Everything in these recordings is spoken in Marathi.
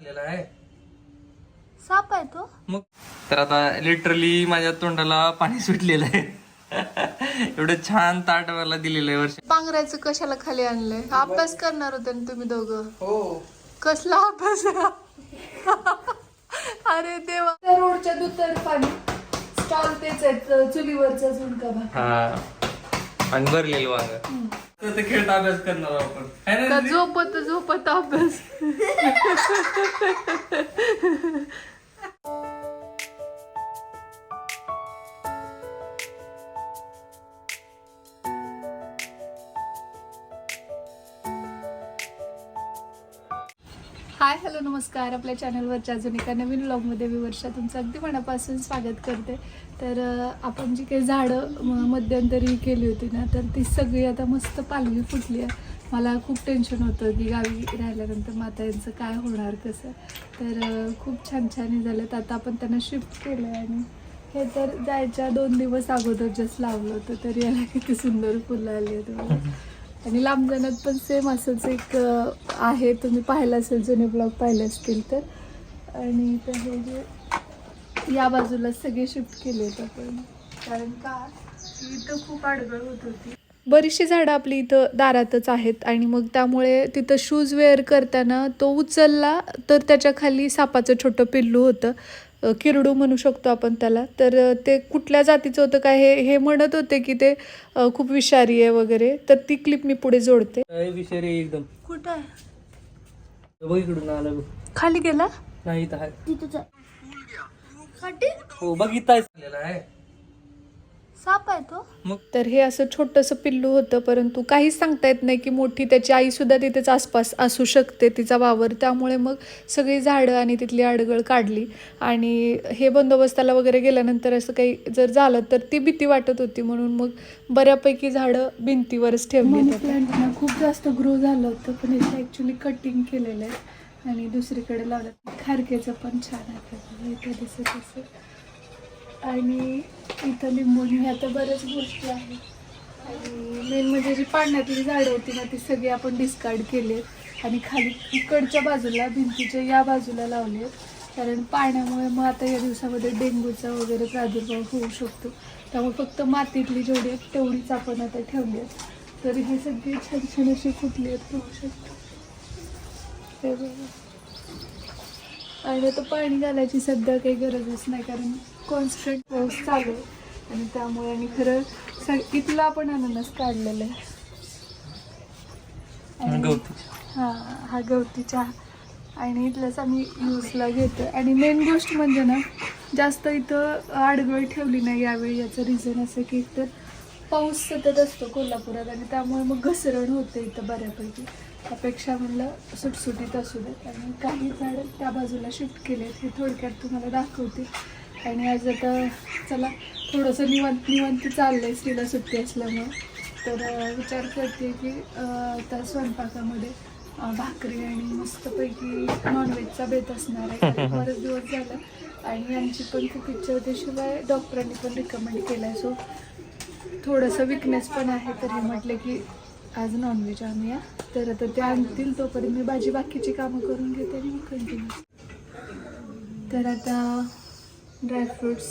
आहे. साप आहे तो. मग तर आता लिटरली माझ्या तोंडाला पाणी सुटलेलं आहे. एवढं छान ताट मला दिलेलं आहे वर्ष. पांघरायचं कशाला खाली आणलंय? अभ्यास करणार होते ना तुम्ही दोघं. हो. कसला अभ्यास? अरे देवा. त्या रोडच्या दुतर पाणी. स्टॉल तेच आहेत चुलीवरचा झुणका हा. आणि भरलेलं वांग. तर ते खेळता अभ्यास करणार आपण. है ना? झोपत झोपत अभ्यास. हाय हॅलो नमस्कार. आपल्या चॅनलवरच्या अजून एका नवीन व्लॉगमध्ये मी वर्षा तुमचं अगदी मनापासून स्वागत करते. तर आपण जी काही झाडं मध्यंतरी केली होती ना तर ती सगळी आता मस्त पालवी फुटली आहे. मला खूप टेन्शन होतं की गावी राहिल्यानंतर माता यांचं काय होणार कसं? तर खूप छान छान झालं. तर आता आपण त्यांना शिफ्ट केलं आहे आणि हे तर जायच्या दोन दिवस अगोदर जस्ट लावलं होतं तर याला किती सुंदर फुलं आली आहेत मला आणि लांब जाण्यात पण सेम असंच एक आहे. तुम्ही पाहिलं असेल जुने ब्लॉग पाहिले असतील तर. आणि तर हे जे या बाजूला सगळे शिफ्ट केले आहेत आपण. कारण का? की इथं खूप अडगळ होत होती. बरीचशी झाडं आपली इथं दारातच आहेत. आणि मग त्यामुळे तिथं शूज वेअर करताना तो उचलला तर त्याच्याखाली सापाचं छोटं पिल्लू होतं. किरडू म्हणू शकतो आपण त्याला. तर ते कुठल्या जातीचं होतं काय हे हे म्हणत होते की ते खूप विषारी आहे वगैरे. तर ती क्लिप मी पुढे जोडते. काय विषय रे एकदम. कुठं आहे? बघ इकडून आलं बघ. खाली गेला? नाही इथं आहे. हो बघ इथं आहे. झालेला आहे. साप आहे तो. मग? तर हे असं छोटंसं पिल्लू होतं परंतु काहीच सांगता येत नाही की मोठी त्याची आईसुद्धा तिथेच आसपास असू शकते तिचा वावर. त्यामुळे मग सगळी झाडं आणि तिथली आडगळ काढली. आणि हे बंदोबस्ताला वगैरे गेल्यानंतर असं काही जर झालं तर ती भीती वाटत होती म्हणून मग बऱ्यापैकी झाडं भिंतीवरच ठेवली खूप जास्त ग्रो झालं होतं पण याचं ॲक्च्युली कटिंग केलेलं आहे आणि दुसरीकडे लावलं. खारकेचं पण छान आहे इथे दिसत असं आणि इथं लिंबून ह्या तर बऱ्याच गोष्टी आहेत. आणि मेन म्हणजे जी पाण्यातली झाडं होती ना ती सगळी आपण डिस्कार्ड केली आणि खाली इकडच्या बाजूला भिंतीच्या या बाजूला लावले आहेत. कारण पाण्यामुळे मग आता या दिवसामध्ये डेंग्यूचा वगैरे प्रादुर्भाव होऊ शकतो. त्यामुळे फक्त मातीतली जेवढी आहेत तेवढीच आपण आता ठेवली आहेत. तर हे सगळी छान छान अशी फुटली आहेत होऊ शकतो. ते बघा. आणि आता पाणी घालायची सध्या काही गरजच नाही कारण कॉन्स्टंट पाऊस चालू आहे. आणि त्यामुळे आणि खरं सग इथला आपण अननस काढलेला आहे. हा हा गवती चहा. आणि इथलंच आम्ही यूजला घेतो आणि मेन गोष्ट म्हणजे ना जास्त इथं आडगळ ठेवली नाही यावेळी. याचं रिझन असं की तर पाऊस सतत असतो कोल्हापुरात आणि त्यामुळे मग घसरण होते इथं बऱ्यापैकी. त्यापेक्षा म्हणलं सुटसुटीत असू देत. आणि काही झाडं त्या बाजूला शिफ्ट केलेत. हे थोडक्यात तुम्हाला दाखवते. आणि आज आता चला थोडंसं निवंत निवंत चाललं आहे स्त्रीला सुट्टी असल्यामुळं. तर विचार करते की त्या स्वयंपाकामध्ये भाकरी आणि मस्तपैकी नॉनव्हेजचा बेत असणार आहे. बरेच दिवस झाला आणि आमची पण खूप इच्छा होती शिवाय डॉक्टरांनी पण रिकमेंड केलं आहे सो थोडंसं विकनेस पण आहे तर हे म्हटलं की आज नॉनव्हेज आणूया. तर आता ते आणतील तोपर्यंत मी भाजी बाकीची कामं करून घेते आणि मग कंटिन्यू तर आता ड्रायफ्रुट्स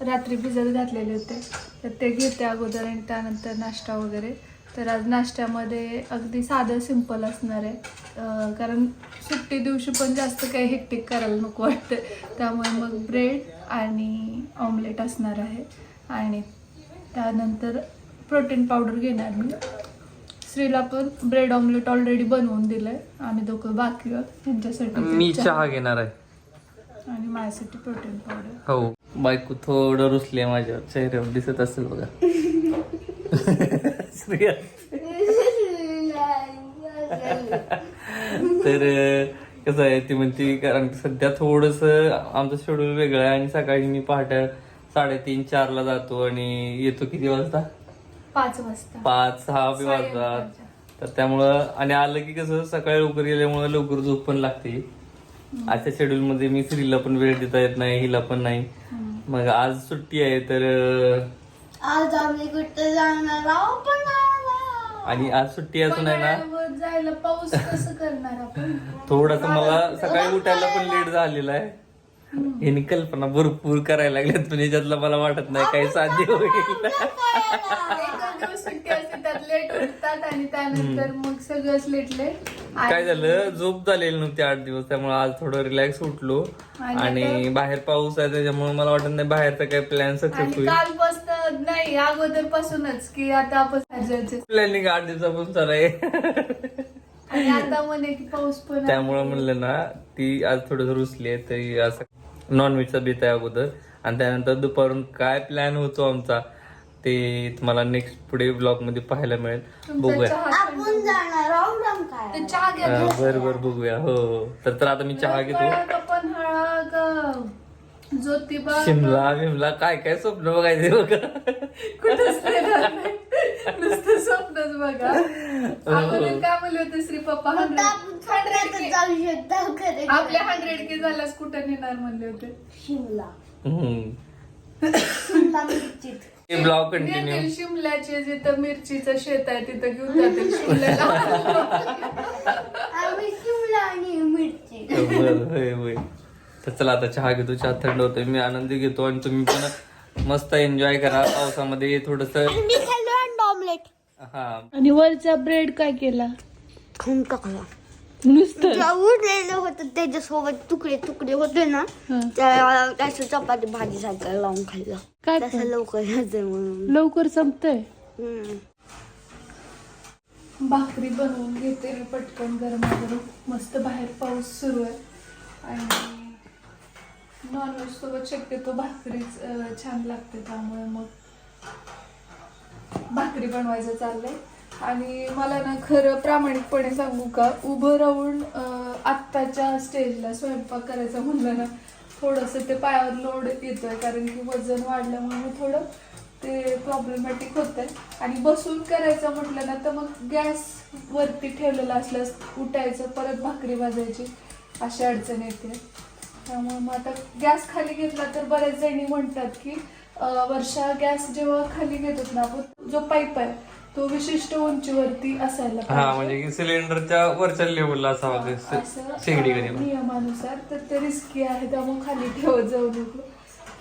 रात्री भिजत घातलेले होते. तर ते घेते अगोदर आणि त्यानंतर नाश्ता वगैरे. तर आज नाश्त्यामध्ये अगदी साधं सिंपल असणार आहे. कारण सुट्टी दिवशी पण जास्त काही हेक्टिक करायला नको वाटतं. त्यामुळे मग ब्रेड आणि ऑमलेट असणार आहे. आणि त्यानंतर प्रोटीन पावडर घेणार मी. श्रीला पण ब्रेड ऑमलेट ऑलरेडी बनवून दिलंय. आम्ही दोघं बाकी आहोत. त्यांच्यासाठी मी चहा. घेणार आहे. आणि माझ्यासाठी प्रोटीन पावडर हो. बायको थोडं रुसली आहे माझ्या चेहऱ्यावर दिसत असेल बघा. श्रेया. तर कसं आहे ती म्हणते कारण सध्या थोडस आमचं शेड्यूल वेगळं आहे आणि सकाळी मी पहाटे साडेतीन चारला जातो आणि येतो किती वाजता? पाच वाजता. पाच सहा साडेअकराच्या. तर त्यामुळं आणि आलं की कसं सकाळी लवकर गेल्यामुळे लवकर झोप पण लागते. आजच्या शेड्यूल मध्ये मी स्त्रीला पण वेळ देता येत नाही हिला पण नाही. मग आज सुट्टी आहे तर आज आम्ही कुठे जाणार? आहोत पण आणि आज सुट्टी असून आहे ना? पन्हाळ्यावर जायला पाऊस कसं करणार आपण? थोडस मला सकाळी उठायला पण लेट झालेला आहे. यांनी कल्पना भरपूर करायला लागल्यात पण याच्यातलं मला वाटत नाही काही साध्य होईल. काय झालं? झोप झालेली नव्हती आठ दिवस त्यामुळे आज थोडं रिलॅक्स उठलो. आणि बाहेर पाऊस आहे त्याच्यामुळे मला वाटत नाही बाहेरचा काही प्लॅन सक्सेस होईल. नाही अगोदर पासूनच की आता आपण प्लॅनिंग आठ दिवसापासून चालू आहे. आणि आता म्हणे की पाऊस पण. त्यामुळे म्हणलं ना ती आज थोडस रुसली आहे तरी असं नॉनव्हेजचा बेत आहे अगोदर आणि त्यानंतर दुपारून काय प्लॅन होतो आमचा ते तुम्हाला नेक्स्ट पुढे ब्लॉगमध्ये पाहायला मिळेल बघूया चहा आपण जाणार आहोत रंकाळा. तर चहा घ्या बरं बरं बघूया हो हो. तर तर आता मी चहा घेतो ज्योतिबा? शिमला बिमला काय काय स्वप्न बघायचे बघा नाही. नुसतं स्वप्नच बघा. अगोदर काय म्हणले होते श्री पप्पा? जाऊ शकतो खरे आपल्या हंड्रेड के झाल्यास कुठं नेणार म्हणले होते? शिमला. हम्म. शिमला मिरचीत. हे ब्लॉग कंटिन्यू नेतील शिमल्याचे जिथं मिरचीचं शेत आहे तिथं घेऊन जातील शिमल्याला. आम्ही शिमला आणि मिरची. बरं होय होय. तर चला आता चहा घेतो चहा थंड होतोय. मी आनंदी घेतो आणि तुम्ही पण मस्त एन्जॉय करा. पावसामध्ये थोडस मी हा. आणि वरचा ब्रेड काय केला? खाऊन टाकला नुसतं? उरलेलं होतं त्याच्यासोबत तुकडे तुकडे होते ना हं. त्या त्याचं चपाती भाजी सारखं लावून खाल्लं. काय तसं लवकर येतं म्हणून. लवकर संपतंय? हम्म. भाकरी बनवून घेते मी पटकन गरमागरम मस्त बाहेर पाऊस सुरू आहे. आणि नॉनव्हेज सोबत शक्यतो भाकरीच अं, छान लागते त्यामुळे मग. भाकरी बनवायचं चाललंय. आणि मला ना खरं प्रामाणिकपणे सांगू का उभं राहून आत्ताच्या स्टेजला स्वयंपाक करायचं म्हणलं ना थोडंसं ते पायावर लोड येतोय. कारण की वजन वाढल्यामुळे थोडं ते प्रॉब्लेमॅटिक होतंय. आणि बसून करायचं म्हटलं ना तर मग गॅस वरती ठेवलेला असल्यास उठायचं परत भाकरी भाजायची अशी अडचण येते. त्यामुळे मग आता गॅस खाली घेतला तर बऱ्याच जणी म्हणतात की वर्षा गॅस जेव्हा खाली घेतात ना आपण जो पाईप आहे तो विशिष्ट उंचीवरती असायला हा पाहिजे. म्हणजे सिलेंडरच्या वरच्या लेवलला असावा ते असं, शेगडी अं, कधी नियमानुसार तर ते रिस्की आहे त्यामुळे खाली ठेवत जाऊ नको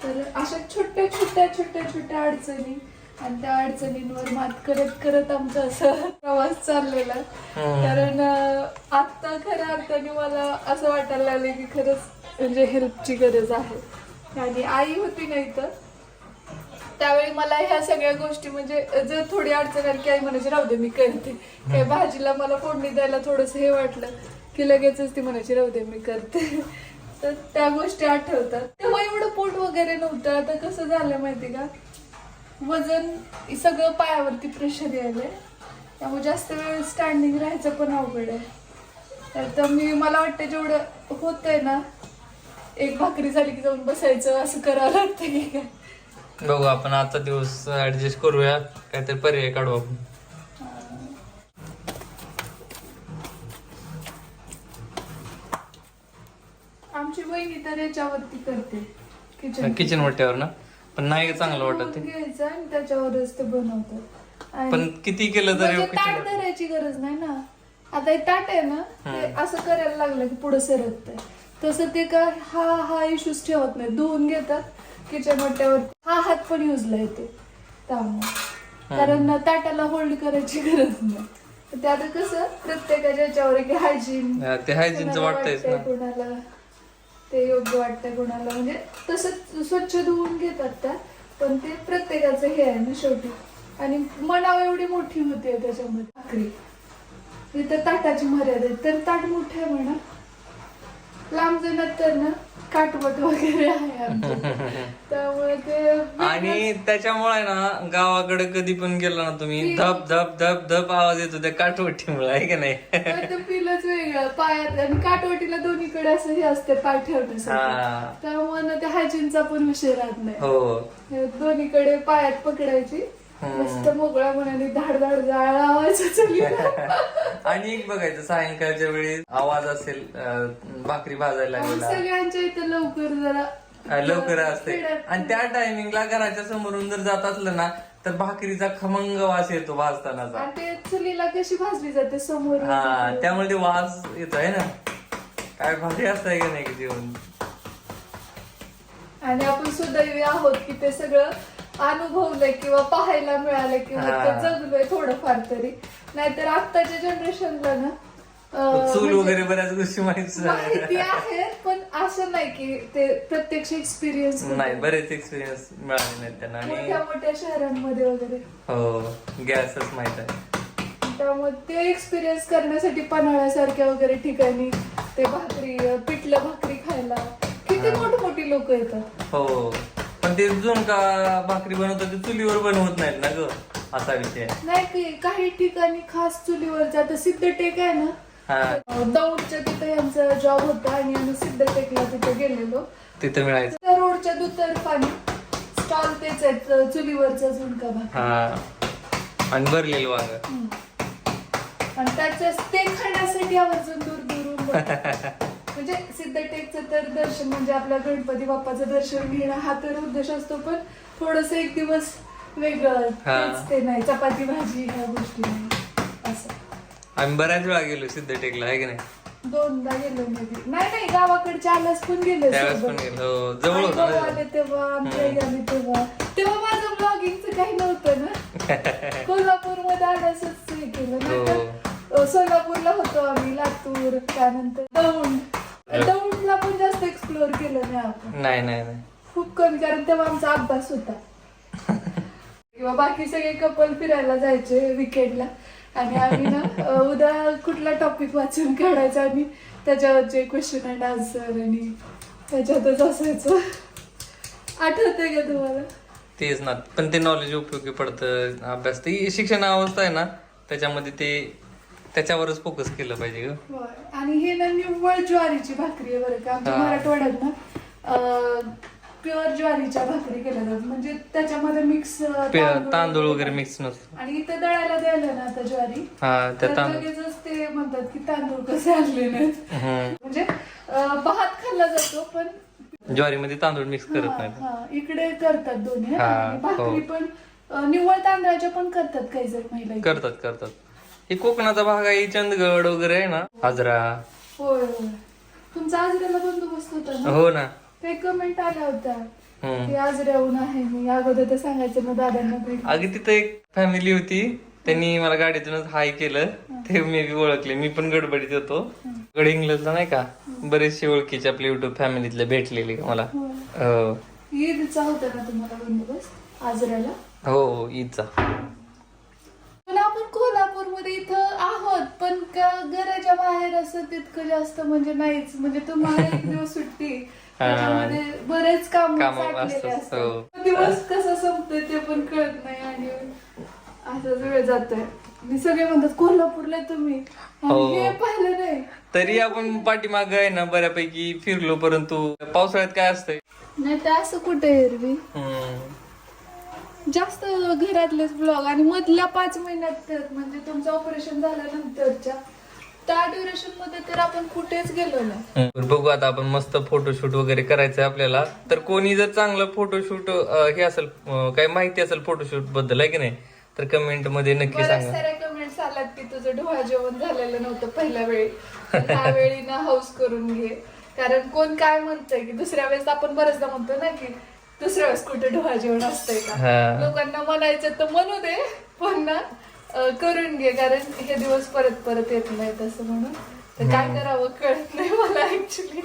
तर अशा छोट्या छोट्या छोट्या छोट्या अडचणी आणि त्या अडचणींवर मात करत करत आमचा असा प्रवास चाललेला. कारण अं, आत्ता खऱ्या अर्थाने मला असं वाटायला लागलं की खरंच म्हणजे हेल्पची गरज आहे आणि आई होती नाही तर त्यावेळी मला ह्या सगळ्या गोष्टी म्हणजे जर थोडी अडचण आली की आई म्हणायची राहू दे मी करते. काही भाजीला मला फोडणी द्यायला थोडस हे वाटलं की लगेचच ती म्हणायची राहू दे मी करते. तर त्या गोष्टी आठवतात. तेव्हा एवढं पोट वगैरे नव्हतं. आता कसं झालं माहिती का? वजन सगळं पायावरती प्रेशर यायलंय. त्यामुळे जास्त वेळ स्टँडिंग राहायचं पण अवघड आहे. तर- तर मी मला वाटतं जेवढं होतंय ना एक भाकरी झाली की जाऊन बसायचं असं करावं लागतं की काय? बघू आपण आजचा दिवस ऍडजस्ट करूया काहीतरी पर्याय काढू आपण. आमची वहिनी तर याच्यावरती करते. किचन किचन वाट्यावर ना? पण नाही चांगलं वाटत ते? घ्यायचं आणि त्याच्यावरच ते बनवतात. आणि पण किती केलं तरी म्हणजे ताट किचन धरायची गरज नाही ना. आता हे ताट आहे ना ते असं करायला लागलं की पुढे सरकतंय. तसं ते का हा हा इश्यूज ठेवत नाही. धुवून घेतात. किचन वाट्यावर हा हात पण युजला येते त्यामुळे. कारण ताटाला होल्ड करायची गरज नाही. तर ते आता कसं प्रत्येकाच्या याच्यावर की हायजीन ते हायजीनचं वाटतंयच ना. कोणाला ते योग्य वाटतंय कोणाला. म्हणजे तसं स्वच्छ धुवून घेतात त्या पण ते प्रत्येकाचं हे आहे ना शेवटी. आणि मनाव एवढी मोठी होते त्याच्यामध्ये भाकरी. इथं ताटाची मर्यादा आहे. तर ताट मोठे आहे म्हणा. लांब जणात तर ना काटवट वगैरे आहे आमचं. त्यामुळे ते आणि त्याच्यामुळे ना गावाकडे कधी पण गेला ना तुम्ही धप धप धप धप आवाज येतो त्या काठवटीमुळे आहे का नाही? तर ते फीलच वेगळं पायात आणि काटवटीला दोन्हीकडे असं हे असते पाय ठेवण्यासाठी हा. त्यामुळे ना त्या हायजीनचा पण विषय राहत नाही. हे दोन्हीकडे पायात पकडायची. मस्त मोकळ्या मनाने धाड धाड जाळ चुलीला. आणि एक बघायचं सायंकाळच्या वेळी आवाज असेल अं, भाकरी भाजायला लागलेला. सगळ्यांच्या इथं लवकर जरा. लवकर असते. आणि त्या टायमिंगला घराच्या समोरून जर जात असलं ना तर भाकरीचा खमंग वास येतो भाजतानाचा. आणि ते चुलीला कशी भाजली जाते समोर हा त्यामुळे ते वास येतो आहे ना. काय भारी असतंय का नाही की जेवण? आणि आपण सुदैवी आहोत की ते सगळं अनुभवलंय किंवा पाहायला मिळालं किंवा. ते जगलोय थोडंफार तरी. नाहीतर आत्ताच्या जनरेशनला ना चूल म्हणजे वगैरे बऱ्याच गोष्टी माहिती आहे पण असं नाही की ते प्रत्यक्ष एक्सपिरियन्स नाही बरेच एक्सपिरियन्स मिळाले नाहीत त्यांना. मोठ्या मोठ्या शहरांमध्ये वगैरे. हो गॅसच माहीत आहे. त्यामुळे ते एक्सपिरियन्स करण्यासाठी पन्हाळ्यासारख्या वगैरे ठिकाणी ते भाकरी पिठलं भाकरी खायला किती मोठी लोक येतात. हो. पण ते जुन का भाकरी बनवतात ते चुलीवर बनवत नाहीत ना ग असा विषय आहे. नाही की काही ठिकाणी खास चुलीवर जात सिद्ध टेक आहे ना हा दौडच्या तिथे यांचा जॉब होता आणि आम्ही सिद्ध टेकला तिथे गेलेलो तिथं मिळायचं त्या रोडच्या दुतर्फाने स्टॉल तेच आहेत अं, चुलीवरचा झुणका भाकर हा आणि भरलेलं वांग. आणि त्याच्या ते खाण्यासाठी आवर्जून दूर दूरून. म्हणजे सिद्धटेकचं तर दर्शन म्हणजे आपल्या गणपती बाप्पाचं दर्शन घेणं हा तर उद्देश असतो पण थोडस एक दिवस वेगळं. हा. तेच ते नाही चपाती भाजी ह्या गोष्टी नाही. असं. आम्ही बऱ्याच वेळा गेलो सिद्धटेकला आहे की नाही? दोनदा गेलो मी नाही नाही गावाकडच्या आल्यास पण गेले त्यावेळेस पण गेलो. हो, जवळ होतं आई ना आले तेव्हा आमच्या आई आली तेव्हा. तेव्हा माझं ब्लॉगिंगचं काही नव्हतं ना. कोल्हापूरमध्ये आल्यासच हे. केलं अ, सोलापूरला होतो आम्ही लातूर त्यानंतर दौंड. दौंडला पण जास्त एक्सप्लोअर केलं नाही आपण. नाही नाही नाही. खूप कमी कारण तेव्हा आमचा अभ्यास होता. किंवा बाकी सगळे कपल फिरायला जायचे विकेंडला आणि आम्ही ना उद्या कुठला टॉपिक वाचून काढायचा आणि त्याच्यावरचे क्वेश्चन अँड आन्सर आणि त्याच्यातच असायचं. आठवतंय का तुम्हाला? तेच ना. पण ते नॉलेज उपयोगी पडतं. अभ्यास. ती शिक्षण अवस्था आहे ना त्याच्यामध्ये ते त्याच्यावरच फोकस केलं पाहिजे ग. आणि हे ना निव्वळ ज्वारीची भाकरी आहे बरं का. आमच्या हा. मराठवाड्यात ना प्युअर ज्वारीच्या भाकरी केल्या जातात म्हणजे त्याच्यामध्ये मिक्स पे- तांदूळ वगैरे मिक्स नसतो. आणि इथं दळायला द्यायला ना आता ज्वारी. हा त्या तर तांदूळ. लगेचच ते म्हणतात की तांदूळ कसे आणले नाहीत. हम्म. म्हणजे अं, भात खाल्ला जातो पण ज्वारीमध्ये तांदूळ मिक्स करत हा, नाहीत. हा, इकडे करतात दोन्ही हा, आणि भाकरी हो. पण अं, निव्वळ तांदळाच्या पण करतात काही जर महिला. करतात करतात. हे कोकणाचा भाग आहे चंदगड वगैरे आहे ना आजरा. होय होय. तुमचा आजऱ्याला बंदोबस्त होता ना? हो ना. काही कमेंट आल्या होत्या. हम्म. की आज राहून आहे मी. अगोदर तर सांगायचं ना दादांना भेट. अगं तिथं एक फॅमिली होती. त्यांनी मला गाडीतूनच हाय केलं. ते मी बी ओळखले. मी पण गडबडीत होतो. गड इंग्लजला नाही का? बरेचसे ओळखीचे आपले युट्यूब फॅमिलीतले भेटलेले मला. हो. ईदचा होता ना तुम्हाला बंदोबस्त आजऱ्याला? हो ईदचा. पण आपण कोल्हापूरमध्ये इथं आहोत. पण का- घराच्या बाहेर असं तितकं जास्त म्हणजे नाहीच. म्हणजे तुम्हाला एक दिवस सुट्टी त्याच्यामध्ये बरेच काम कामं साठलेले असतात, असतात. हो. तो दिवस कसा संपतोय ते पण कळत नाही आणि असंच वेळ जातोय. आणि सगळे म्हणतात कोल्हापूरला तुम्ही. आणि हो. हे पाहिलं नाही. तरी आपण पाठीमाग आहे ना बऱ्यापैकी फिरलो परंतु पावसाळ्यात काय असतंय? नाही तर असं कुठे एरवी? हम्म. जास्त घरातलेच ब्लॉग आणि मधल्या पाच महिन्यात तर म्हणजे तुमचं ऑपरेशन झाल्यानंतरच्या त्या ड्युरेशनमध्ये तर आपण कुठेच गेलो नाही. बघू आता आपण मस्त फोटोशूट वगैरे करायचंय आपल्याला. तर कोणी जर चांगलं फोटोशूट हे असेल अं, काही माहिती असेल फोटोशूटबद्दल आहे की नाही? तर कमेंटमध्ये नक्की बऱ्याच सांगा. साऱ्या कमेंट्स आल्यात की तुझं डोळा जेवण झालेलं नव्हतं पहिल्या वेळी. त्यावेळी ना हाऊस करून घे. कारण कोण काय म्हणतंय की दुसऱ्या वेळेस आपण बरेचदा म्हणतो ना की दुसऱ्या वेळेस कुठे डोळा जेवण असतंय का हा. लोकांना म्हणायचं तर म्हणू दे पण ना अं, करून घे कारण हे दिवस परत परत येत नाहीत असं म्हणून तर काय करावं कळत नाही मला ऍक्च्युली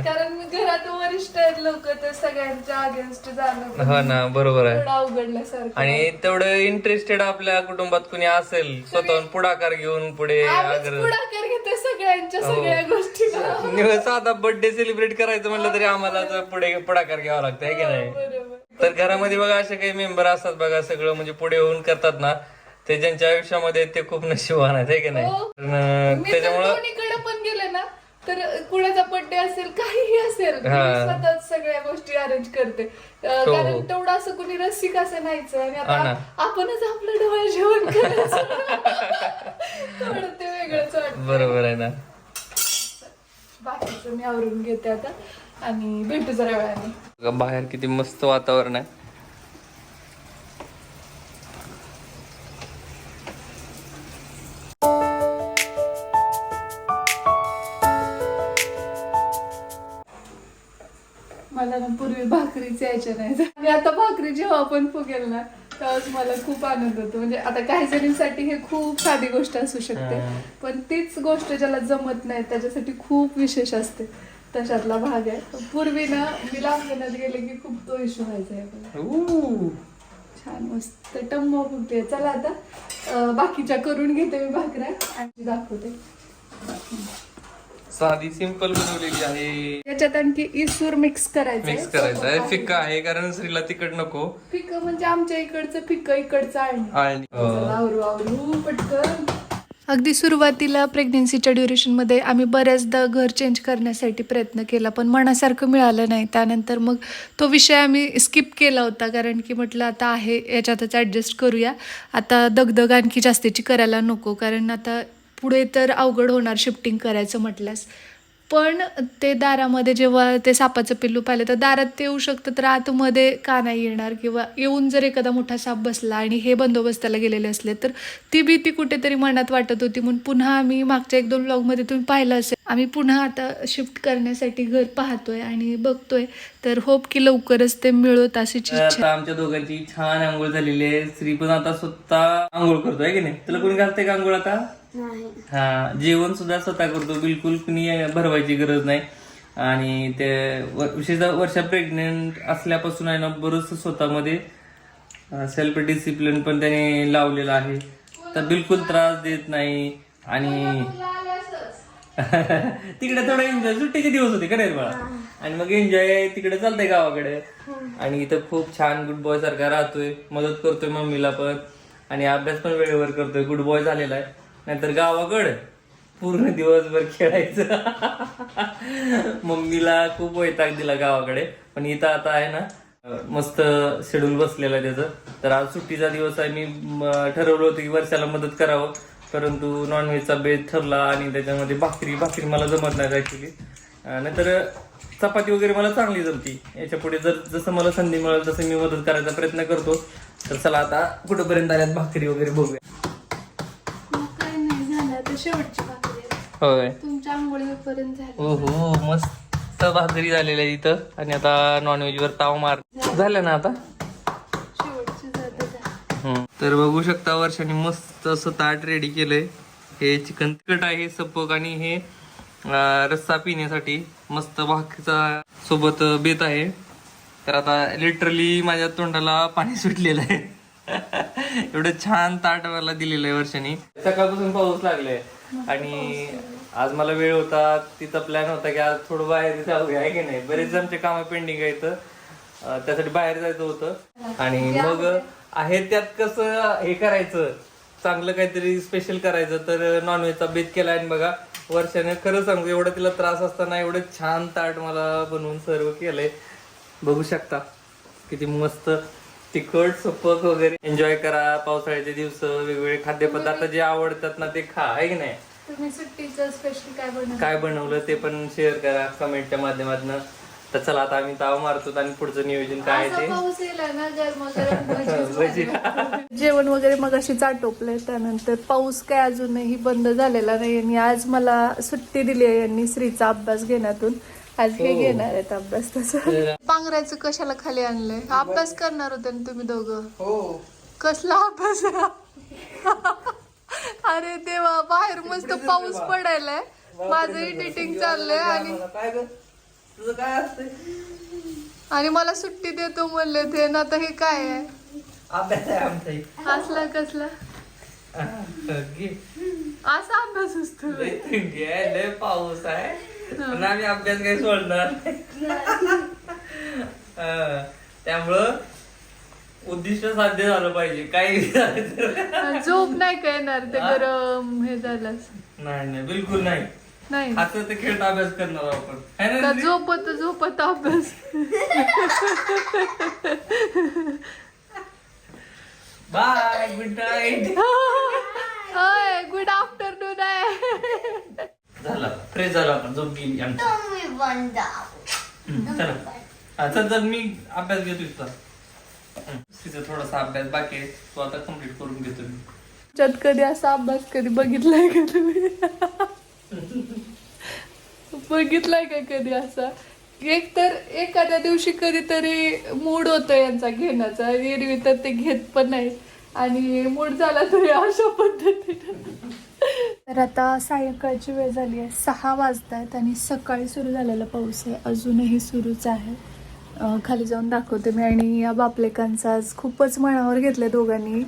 कारण मी घरात वरिष्ठ आहेत लोक तर सगळ्यांच्या अगेन्स्ट जाणं हो ना बरोबर आहे. अवघडल्यासारखं. आणि तेवढं इंटरेस्टेड आपल्या कुटुंबात कुणी असेल स्वतःहून पुढाकार घेऊन पुढे पुढाकार घेतो सगळ्यांच्या हो. सगळ्या निव्वळ साधा बर्थडे सेलिब्रेट करायचं म्हटलं तरी आम्हाला पुढे पुढाकार घ्यावा लागतं आहे की नाही? बरोबर. तर घरामध्ये बघा असे काही मेंबर असतात बघा सगळं म्हणजे पुढे येऊन करतात ना ते ज्यांच्या आयुष्यामध्ये ते खूप नशिबान आहेत आहे की नाही हो. मी त्याच्यामुळं दोन्हीकडे पण गेले ना तर कुणाचा बर्थडे असेल काहीही असेल हा. स्वतःच सगळ्या गोष्टी अरेंज करते अं, हो, कारण हो. तेवढं असं कुणी रसिक असं नाहीच आणि हा ना. आता आपणच आपलं डोळे जेवण करायचं थोडं ते वेगळंच वाटतं बरोबर आहे ना बाकीचं मी आवरून घेते आता आणि भेटू जरा वेळाने बघा, बाहेर किती मस्त वातावरण आहे ना पूर्वी भाकरीच यायच्या नाही आणि आता भाकरी जेव्हा आपण फुगेल ना तेव्हाच मला खूप आनंद होतो. म्हणजे आता काही जणींसाठी हे खूप साधी गोष्ट असू शकते. पण तीच गोष्ट ज्याला जमत नाही त्याच्यासाठी खूप विशेष असते. तशातला भाग आहे. पूर्वी ना मी लहानपणात गेले की खूप तो इश्यू व्हायचा आहे मला. छान मस्त टम्म फुगते. चला आता अं, बाकीच्या करून घेते मी भाकऱ्या. आणि दाखवते. साधी सिंपल बनवलेली आहे. याच्यात आणखी इसूर मिक्स करायचं मिक्स करायचं आहे फिक्का आहे. कारण श्रीला तिखट नको. फिक्क म्हणजे आमच्या इकडचं फिक्क इकडचं आहे आणि चला, आवरू आवरू पटकन. अगदी सुरुवातीला प्रेग्नेन्सीच्या ड्युरेशनमध्ये आम्ही बऱ्याचदा घर चेंज करण्यासाठी प्रयत्न केला पण मनासारखं मिळालं नाही. त्यानंतर मग तो विषय आम्ही स्किप केला होता कारण की म्हटलं आता आहे याच्यातच ॲडजस्ट करूया. आता दगदग आणखी जास्तीची करायला नको कारण आता पुढे तर अवघड होणार शिफ्टिंग करायचं म्हटल्यास. पण ते दारामध्ये जेव्हा ते सापाचं पिल्लू पाहिलं तर दारात ते येऊ शकतं तर आतमध्ये का नाही येणार? किंवा येऊन जर एखादा मोठा साप बसला आणि हे बंदोबस्ताला गेलेले असले तर ती भीती कुठेतरी मनात वाटत होती. म्हणून पुन्हा आम्ही मागच्या एक दोन ब्लॉगमध्ये तुम्ही पाहिलं असेल. आम्ही पुन्हा आता शिफ्ट करण्यासाठी घर पाहतोय आणि बघतोय. तर होप की लवकरच ते मिळत अशी इच्छा आमच्या दोघांची छान आंघोळ झालेली आहे. श्री पण आता स्वतः आंघोळ करतोय की नाही? तुला कोणी घालतंय का आंघोळ आता? हा जेवण सुद्धा स्वतः करतो. बिलकुल कुणी भरवायची गरज नाही. आणि ते विशेषतः वर्षा प्रेग्नेंट असल्यापासून आहे ना बरंच स्वतःमध्ये सेल्फ डिसिप्लिन पण त्याने लावलेलं आहे. तर बिलकुल त्रास देत नाही. आणि तिकडे थोडं एन्जॉय सुट्टीचे दिवस होते कडे बाळा? आणि मग एन्जॉय तिकडे चालतंय गावाकडे. आणि इथं खूप छान गुड बॉय सारखा राहतोय. मदत करतोय मम्मीला पण. आणि अभ्यास पण वेळेवर करतोय. गुड बॉय झालेला आहे. नाहीतर गावाकड पूर्ण दिवसभर खेळायचं. मम्मीला खूप वैताग दिला गावाकडे. पण इथं आता आहे ना मस्त शेड्यूल बसलेलं आहे त्याचं. तर आज सुट्टीचा दिवस आहे मी ठरवलं होतं की वर्षाला मदत करावं. परंतु नॉनव्हेजचा बेत ठरला आणि त्याच्यामध्ये भाकरी भाकरी मला जमत नाही ऍक्च्युली नाहीतर चपाती वगैरे मला चांगली जमती. याच्यापुढे जर जसं मला संधी मिळेल तसं मी मदत करायचा प्रयत्न करतो. तर चला आता कुठंपर्यंत आल्यात भाकरी वगैरे बघूया मग काय नाही झालं आता शेवटची भाकरी. होय. तुमच्या आंघोळीपर्यंत झालं. हो हो मस्त भाकरी झालेल्या आहे इथं. आणि आता नॉनव्हेज वर ताव मार झालं ना आता? शेवटची जातं झालं. हम्म. तर बघू शकता वर्षाने मस्त असं ताट रेडी केलंय. हे चिकन तिखट आहे सपक आणि हे अं, रस्सा पिण्यासाठी मस्त भाकरीचा सोबत बेत आहे. तर आता लिटरली माझ्या तोंडाला पाणी सुटलेलं आहे. एवढं छान ताट मला दिलेलं आहे वर्षाने. सकाळपासून पाऊस लागलाय. आणि आज मला वेळ होता तिचा प्लॅन होता की आज थोडं बाहेर जाऊया आहे की नाही? बरेच आमचे काम पेंडिंग आहेत. त्यासाठी बाहेर जायचं होतं. आणि मग आहे त्यात कसं हे करायचं. चांगलं काहीतरी स्पेशल करायचं. तर नॉनव्हेजचा बेत केला आणि बघा वर्षाने खरं सांगू एवढं तिला त्रास असताना एवढं छान ताट मला बनवून सर्व केलंय. बघू शकता किती मस्त तिखट सपक वगैरे एन्जॉय करा पावसाळ्याचे दिवस वेगवेगळे खाद्यपदार्थ जे आवडतात ना ते खा आहे की नाही? तुम्ही सुट्टीचं स्पेशल काय बनवलं? काय बनवलं ते पण शेअर करा कमेंटच्या माध्यमातून. तर चला आता आम्ही ताव मारतो आणि पुढचं नियोजन काय आहे ते. जेवण वगैरे मग अशी आटोपलंय त्यानंतर पाऊस काय अजूनही बंद झालेला नाही आणि आज मला सुट्टी दिली आहे यांनी श्रीचा अभ्यास घेण्यातून. आज हे हो. घेणार आहेत अभ्यास तसं तर- पांघरायचं कशाला खाली आणलंय? अभ्यास करणार होते ना तुम्ही दोघं. हो. कसला अभ्यास? अरे देवा बाहेर मस्त पाऊस पडायलाय. माझं एडिटिंग चाललंय आणि काय ग? तुझं काय असतंय? आणि मला सुट्टी देतो म्हणले ते ना आता हे काय आहे? अभ्यास आहे आमचा एक. असला कसला. असा अभ्यास असतो. पाऊस आहे. पण आम्ही अभ्यास काही सोडणार. हा. त्यामुळं उद्दिष्ट साध्य झालं पाहिजे. काही झालं तर झोप नाही का येणार? ते गरम हे झालं नाही नाही. बिलकुल नाही. नाही. आता ते खेळत अभ्यास करणार आपण. है ना का श्री? झोपत झोपत अभ्यास? Bye. Good night. Good afternoon आहे. झाला. फ्रेश झाला आपण. झोप गेली आमची. तुम्ही बंद हम्म, चला. हा, चल चल मी अभ्यास घेतो तुझा तिचा थोडासा अभ्यास बाकी आहे. तो आता कंप्लीट करून घेतो मी. त्यात कधी असा अभ्यास कधी बघितलाय का तुम्ही? बघितलाय का कधी असा? एक तर एखाद्या दिवशी कधीतरी मूड होतो यांचा घेण्याचा. एरवी तर ते घेत पण नाही आणि मूड झाला तरी अशा पद्धतीने. तर आता सायंकाळची वेळ झाली आहे. सहा वाजत आहेत आणि सकाळी सुरू झालेला पाऊस आहे. अजूनही सुरूच आहे. खाली जाऊन दाखवते मी. आणि या बापलेकांचा आज खूपच मनावर घेतलं दोघांनी.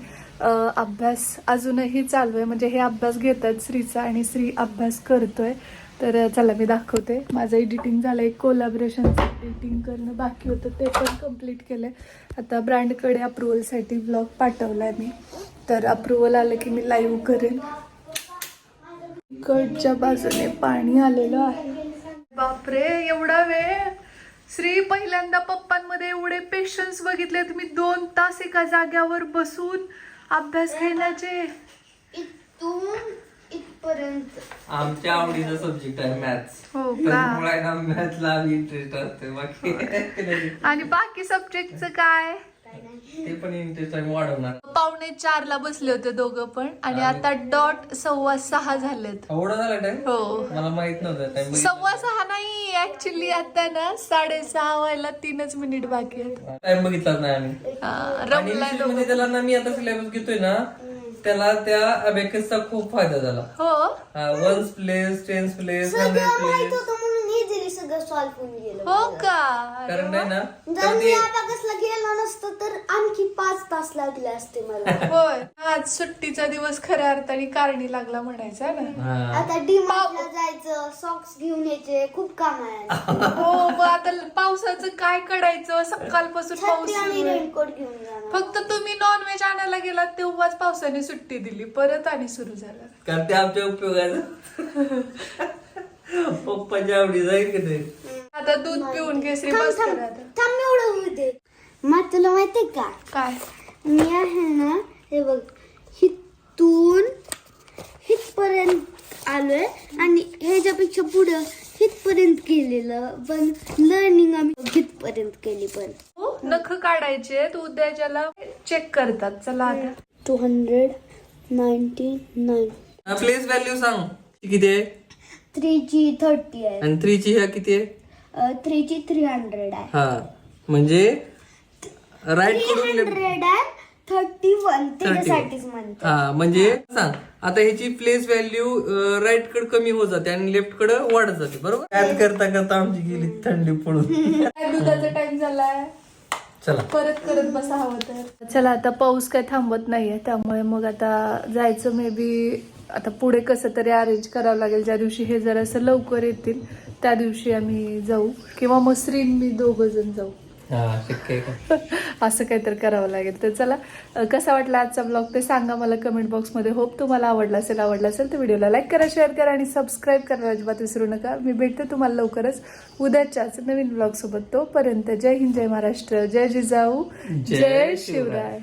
अभ्यास अजूनही चालू आहे. म्हणजे हे अभ्यास घेतात श्रीचा आणि श्री अभ्यास करतोय. तर चला मी दाखवते. माझं एडिटिंग झालं एक कोलॅबरेशनचं एडिटिंग करणं बाकी होतं. ते पण कंप्लीट केलं आता ब्रँडकडे अप्रुव्हलसाठी ब्लॉग पाठवला आहे मी. तर अप्रुव्हल आलं की मी लाईव्ह करेन. कडच्या बाजूने पाणी आलेलं आहे. बापरे एवढा वेळ? श्री पहिल्यांदा पप्पांमध्ये एवढे पेशन्स बघितले तुम्ही दोन तास एका जाग्यावर बसून अभ्यास घेण्याचे. इथून इथपर्यंत. आमच्या आवडीचा सब्जेक्ट आहे मॅथ्स हो का? मॅथ्सला इंटरेस्ट असते बाकी. आणि बाकी सब्जेक्टचं काय? ते पण इंटरेस्ट आम्ही वाढवणार. पावणे चार ला बसले होते दोघं पण आणि आता डॉट सव्वा सहा झालेत. एवढा झाला टाइम हो. मला माहीत नव्हतं टाइम सव्वा सहा नाही ऍक्च्युली आता ना साडेसहा व्हायला तीनच मिनिट बाकी आहेत. टाइम बघितलाच नाही आम्ही. हा, आणि रमलाय विशेष म्हणजे त्याला ना मी आता सिलेबस घेतोय ना त्याला त्या अबेकसचा खूप फायदा झाला. हो. Ones place tens place hundred place सगळं सॉल्व्ह होऊन गेलं हो. का? कारण नाही ना जर तर मी ते अभ्यासला गेलो नसतो तर आणखी पाच तास लागले असते मला. होय. आज सुट्टीचा दिवस खऱ्या अर्थाने कारणी लागला म्हणायचा ना? हा. आता डीमार्टला जायचं सॉक्स घेऊन यायचे खूप काम आहे हो मग आता पावसाचं काय करायचं? सकाळपासून पाऊस छत्री आणि सुरू आहे. रेनकोट घेऊन जाणार. फक्त तुम्ही नॉनव्हेज आणायला गेलात तेव्हाच पावसाने सुट्टी दिली. परत आणि सुरू झालं. कारण ते आमच्या उपयोगाचं. पप्पाच्या आवडीचं आहे की नाही? आता दूध पिऊन केसरी थांब बस थांब. करा आता. थांब दे. मग तुला माहितीये का? काय? मी आहे ना हे बघ हिथून हितपर्यंत आलोय आणि ह्याच्यापेक्षा पुढं हितपर्यंत केलेलं पण लर्निंग आम्ही हितपर्यंत केली पण. हो, नख काढायचे उद्याच्याला चेक करतात. चला आता. Two hundred ninety nine place value सांग. ती किती आहे? थ्री जी थर्टी आहे. आणि थ्री ची ह्या किती आहे? थ्री जी थ्री हंड्रेड आहे. हा म्हणजे राईट थ्री हंड्रेड आहे थर्टी वन त्याच्यासाठीच म्हणते. हा म्हणजे सांग आता ह्याची प्लेस व्हॅल्यू राईट कड कमी होत जाते आणि लेफ्ट कड वाढत जाते बरोबर? त्यात करता करता आमची गेली थंडी पडून. काय दुधाचा टाइम झालाय? चला. परत करत बसा हवं तर. चला आता पाऊस काय थांबत नाहीये त्यामुळे मग आता जायचं मे बी आता पुढे कसं तरी अरेंज करावं लागेल ज्या दिवशी हे जरासं लवकर येतील त्या दिवशी आम्ही जाऊ. किंवा मग श्रीन मी दोघं जण जाऊ. हा असं काहीतरी करावं लागेल. तर चला कसा वाटला आजचा ब्लॉग ते सांगा मला कमेंट बॉक्समध्ये होप तुम्हाला आवडला असेल आवडला असेल तर व्हिडिओला लाईक करा शेअर करा आणि सबस्क्राईब करायला अजिबात विसरू नका. मी भेटते तुम्हाला लवकरच उद्याच्याच नवीन ब्लॉग सोबत. तोपर्यंत जय हिंद जय महाराष्ट्र जय जिजाऊ जय. शिवराय.